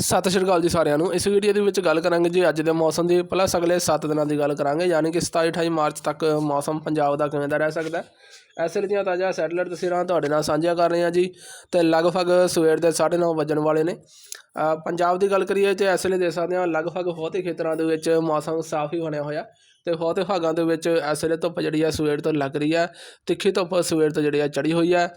ਸਤਿ ਸ਼੍ਰੀ ਅਕਾਲ ਜੀ ਸਾਰਿਆਂ ਨੂੰ। ਇਸ ਵੀਡੀਓ ਦੇ ਵਿੱਚ ਗੱਲ ਕਰਾਂਗੇ ਜੀ ਅੱਜ ਦੇ ਮੌਸਮ ਦੀ, ਪਲੱਸ ਅਗਲੇ 7 ਦਿਨਾਂ ਦੀ ਗੱਲ ਕਰਾਂਗੇ, ਯਾਨੀ ਕਿ 27 28 ਮਾਰਚ ਤੱਕ ਮੌਸਮ ਪੰਜਾਬ ਦਾ ਕਿਵੇਂ ਦਾ ਰਹਿ ਸਕਦਾ ਹੈ। ਇਸ ਦੀਆਂ ਤਾਜ਼ਾ ਸੈਟਲਾਈਟ ਤਸਵੀਰਾਂ ਤੁਹਾਡੇ ਨਾਲ ਸਾਂਝੀਆਂ ਕਰ ਰਹੇ ਹਾਂ ਜੀ ਤੇ ਲਗਭਗ ਸਵੇਰ ਦੇ 9:30 ਵਜਣ ਵਾਲੇ ਨੇ। ਪੰਜਾਬ ਦੀ ਗੱਲ ਕਰੀਏ ਤੇ ਇਸ ਲਈ ਦੇਖ ਸਕਦੇ ਹਾਂ, ਲਗਭਗ ਬਹੁਤੇ ਖੇਤਰਾਂ ਦੇ ਵਿੱਚ ਮੌਸਮ ਸਾਫ਼ ਹੀ ਬਣਿਆ ਹੋਇਆ। ਅਤੇ ਬਹੁਤੇ ਭਾਗਾਂ ਦੇ ਵਿੱਚ ਇਸ ਵੇਲੇ ਧੁੱਪ ਜਿਹੜੀ ਹੈ ਸਵੇਰ ਤੋਂ ਲੱਗ ਰਹੀ ਹੈ ਤਿੱਖੀ ਧੁੱਪ ਸਵੇਰ ਤੋਂ ਜਿਹੜੀ ਹੈ ਚੜ੍ਹੀ ਹੋਈ ਹੈ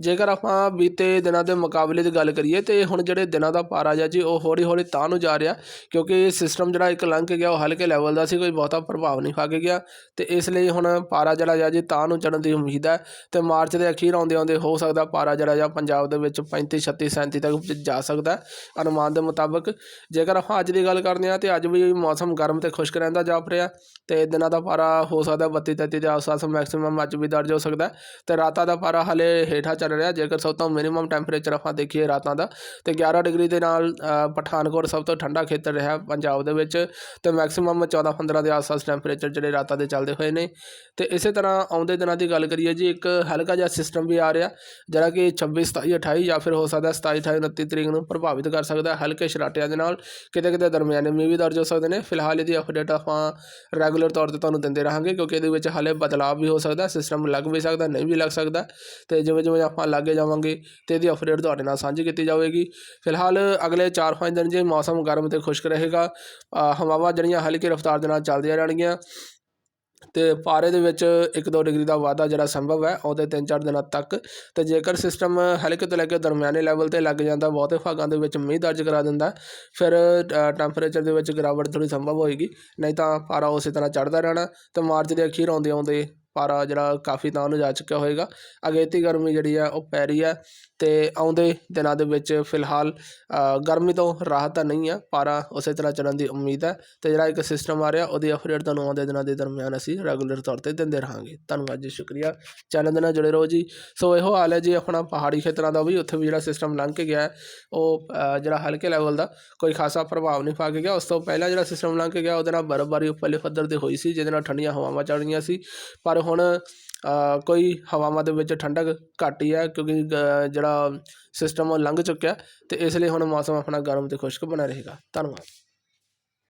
ਜੇਕਰ ਆਪਾਂ ਬੀਤੇ ਦਿਨਾਂ ਦੇ ਮੁਕਾਬਲੇ ਦੀ ਗੱਲ ਕਰੀਏ ਤੇ ਹੁਣ ਜਿਹੜੇ ਦਿਨਾਂ ਦਾ ਪਾਰਾ ਜਿਹਾ ਜੀ, ਉਹ ਹੌਲੀ ਹੌਲੀ ਤਾਂ ਨੂੰ ਜਾ ਰਿਹਾ, ਕਿਉਂਕਿ ਸਿਸਟਮ ਜਿਹੜਾ ਇੱਕ ਲੰਘ ਕੇ ਗਿਆ, ਉਹ ਹਲਕੇ ਲੈਵਲ ਦਾ ਸੀ, ਕੋਈ ਬਹੁਤਾ ਪ੍ਰਭਾਵ ਨਹੀਂ ਪਾ ਕੇ ਗਿਆ। ਤੇ ਇਸ ਲਈ ਹੁਣ ਪਾਰਾ ਜਿਹੜਾ ਜਿਹਾ ਜੀ, ਤਾਂ ਨੂੰ ਚੜਨ ਦੀ ਉਮੀਦ ਹੈ ਤੇ ਮਾਰਚ ਦੇ ਅਖੀਰ ਆਉਂਦੇ ਆਉਂਦੇ ਹੋ ਸਕਦਾ ਪਾਰਾ ਜਿਹੜਾ ਜਿਹਾ ਪੰਜਾਬ ਦੇ ਵਿੱਚ 35 36 37 ਤੱਕ ਜਾ ਸਕਦਾ, ਅਨੁਮਾਨ ਦੇ ਮੁਤਾਬਕ। ਜੇਕਰ ਆਪਾਂ ਅੱਜ ਦੀ ਗੱਲ ਕਰਦੇ ਹਾਂ ਤੇ ਅੱਜ ਵੀ ਮੌਸਮ ਗਰਮ ਤੇ ਖੁਸ਼ਕ ਰਹਿੰਦਾ ਜਾਪ ਰਿਹਾ ਤੇ ਦਿਨਾਂ ਦਾ ਪਾਰਾ ਹੋ ਸਕਦਾ 32 33 ਦੇ ਆਸ-ਪਾਸ ਮੈਕਸਿਮਮ ਅੱਜ ਵੀ ਦਰਜ ਹੋ ਸਕਦਾ ਹੈ। ਤੇ ਰਾਤਾਂ ਦਾ ਪਾਰਾ ਹਲੇ ਹੇਠਾਂ ਚੱਲ ਰਿਹਾ ਜੇਕਰ ਸਭ ਤੋਂ ਮਿਨੀਮਮ ਟੈਂਪਰੇਚਰ ਆਪਾਂ ਦੇਖੀਏ ਰਾਤਾਂ ਦਾ, ਤੇ 11 ਡਿਗਰੀ ਦੇ ਨਾਲ ਪਠਾਨਕੋਟ ਸਭ ਤੋਂ ਠੰਡਾ ਖੇਤਰ ਰਿਹਾ ਪੰਜਾਬ ਦੇ ਵਿੱਚ, ਤੇ ਮੈਕਸਿਮਮ 14 15 ਦੇ ਆਸ-ਪਾਸ ਟੈਂਪਰੇਚਰ ਜਿਹੜੇ ਰਾਤਾਂ ਦੇ ਚੱਲਦੇ ਹੋਏ ਨੇ। ਤੇ ਇਸੇ ਤਰ੍ਹਾਂ ਆਉਂਦੇ ਦਿਨਾਂ ਦੀ ਗੱਲ ਕਰੀਏ ਜੀ, ਇੱਕ ਹਲਕਾ ਜਿਹਾ ਸਿਸਟਮ ਵੀ ਆ ਰਿਹਾ, ਜਿਹੜਾ ਕਿ 26 27 28 ਜਾਂ ਫਿਰ ਹੋ ਸਕਦਾ 27 28 29 ਤਰੀਕ ਨੂੰ ਪ੍ਰਭਾਵਿਤ ਕਰ ਸਕਦਾ ਹਲਕੇ ਸ਼ਰਾਟਿਆਂ ਦੇ ਨਾਲ ਕਿਤੇ ਕਿਤੇ ਦਰਮਿਆਨੇ ਮੀਂਹ ਵੀ ਦਰਜ ਹੋ ਸਕਦੇ ਨੇ। ਫਿਲਹਾਲ ਇਹਦੀ ਅਪਡੇਟ ਆਪਾਂ ਰੈਗੂਲਰ ਤੌਰ ਤੇ ਤੁਹਾਨੂੰ ਦਿੰਦੇ ਰਹਾਂਗੇ, ਕਿਉਂਕਿ ਇਹਦੇ ਵਿੱਚ ਹਲੇ ਬਦਲਾਅ ਵੀ ਹੋ ਸਕਦਾ ਸਿਸਟਮ ਲੱਗ ਵੀ ਸਕਦਾ, ਨਹੀਂ ਵੀ ਲੱਗ ਸਕਦਾ। ਤੇ ਜਿਵੇਂ ਜਿਵੇਂ ਆਪਾਂ ਲਾਗੇ ਜਾਵਾਂਗੇ ਤੇ ਇਹਦੀ ਅਪਡੇਟ ਤੁਹਾਡੇ ਨਾਲ ਸਾਂਝੀ ਕੀਤੀ ਜਾਵੇਗੀ। ਫਿਲਹਾਲ ਅਗਲੇ 4-5 ਦਿਨ ਜੇ ਮੌਸਮ ਗਰਮ ਤੇ ਖੁਸ਼ਕ ਰਹੇਗਾ ਹਵਾਵਾਂ ਜਿਹੜੀਆਂ ਹਲਕੀ ਰਫ਼ਤਾਰ ਦੇ ਨਾਲ ਚੱਲਦੀਆਂ ਰਹਿਣਗੀਆਂ ਅਤੇ ਪਾਰੇ ਦੇ ਵਿੱਚ 1-2 ਡਿਗਰੀ ਦਾ ਵਾਧਾ ਜਿਹੜਾ ਸੰਭਵ ਹੈ ਉਹਦੇ 3-4 ਦਿਨਾਂ ਤੱਕ। ਅਤੇ ਜੇਕਰ ਸਿਸਟਮ ਹਲਕੇ ਤੋਂ ਲੈ ਕੇ ਦਰਮਿਆਨੇ ਲੈਵਲ ਤੇ ਲੱਗ ਜਾਂਦਾ ਬਹੁਤੇ ਭਾਗਾਂ ਦੇ ਵਿੱਚ ਮੀਂਹ ਦਰਜ ਕਰਾ ਦਿੰਦਾ ਹੈ, ਫਿਰ ਟੈਂਪਰੇਚਰ ਦੇ ਵਿੱਚ ਗਿਰਾਵਟ ਥੋੜ੍ਹੀ ਸੰਭਵ ਹੋਏਗੀ। ਨਹੀਂ ਤਾਂ ਪਾਰਾ ਉਸੇ ਤਰ੍ਹਾਂ ਚੜ੍ਹਦਾ ਰਹਿਣਾ ਅਤੇ ਮਾਰਚ ਦੇ ਅਖੀਰ ਆਉਂਦੇ ਆਉਂਦੇ ਪਾਰਾ ਜਿਹੜਾ ਕਾਫੀ ਤਾਂ ਨੂੰ ਜਾ ਚੁੱਕਿਆ ਹੋਏਗਾ। ਅਗੇਤੀ ਗਰਮੀ ਜਿਹੜੀ ਆ ਉਹ ਪੈ ਰਹੀ ਹੈ ਅਤੇ ਆਉਂਦੇ ਦਿਨਾਂ ਦੇ ਵਿੱਚ ਫਿਲਹਾਲ ਗਰਮੀ ਤੋਂ ਰਾਹਤ ਤਾਂ ਨਹੀਂ ਆ, ਪਾਰਾ ਉਸੇ ਤਰ੍ਹਾਂ ਚੱਲਣ ਦੀ ਉਮੀਦ ਹੈ ਅਤੇ ਜਿਹੜਾ ਇੱਕ ਸਿਸਟਮ ਆ ਰਿਹਾ ਉਹਦੀ ਅਪਡੇਟ ਤੁਹਾਨੂੰ ਆਉਂਦੇ ਦਿਨਾਂ ਦੇ ਦਰਮਿਆਨ ਅਸੀਂ ਰੈਗੂਲਰ ਤੌਰ ਤੇ ਦਿੰਦੇ ਰਹਾਂਗੇ। ਧੰਨਵਾਦ ਜੀ, ਸ਼ੁਕਰੀਆ। ਚੈਨਲ ਦੇ ਨਾਲ ਜੁੜੇ ਰਹੋ ਜੀ। ਸੋ ਇਹੋ ਹਾਲ ਹੈ ਜੀ ਆਪਣਾ ਪਹਾੜੀ ਖੇਤਰਾਂ ਦਾ ਵੀ, ਉੱਥੇ ਵੀ ਜਿਹੜਾ ਸਿਸਟਮ ਲੰਘ ਕੇ ਗਿਆ, ਉਹ ਜਿਹੜਾ ਹਲਕੇ ਲੈਵਲ ਦਾ ਕੋਈ ਖਾਸਾ ਪ੍ਰਭਾਵ ਨਹੀਂ ਪਾ ਕੇ ਗਿਆ। ਉਸ ਤੋਂ ਪਹਿਲਾਂ ਜਿਹੜਾ ਸਿਸਟਮ ਲੰਘ ਕੇ ਗਿਆ, ਉਹਦੇ ਨਾਲ ਬਰਫ਼ਬਾਰੀ ਉੱਪਰਲੇ ਪੱਧਰ ਤੇ ਹੋਈ ਸੀ, ਜਿਹਦੇ ਨਾਲ ਠੰਡੀਆਂ ਹਵਾਵਾਂ ਚੱਲ ਰਹੀਆਂ ਸੀ। ਪਰ ਹੁਣ ਕੋਈ ਹਵਾਵਾਂ ਦੇ ਵਿੱਚ ਠੰਡਕ ਘੱਟ ਹੀ ਹੈ ਕਿਉਂਕਿ ਜਿਹੜਾ ਸਿਸਟਮ ਉਹ ਲੰਘ ਚੁੱਕਿਆ ਅਤੇ ਇਸ ਲਈ ਹੁਣ ਮੌਸਮ ਆਪਣਾ ਗਰਮ ਅਤੇ ਖੁਸ਼ਕ ਬਣਾ ਰਹੇਗਾ। ਧੰਨਵਾਦ।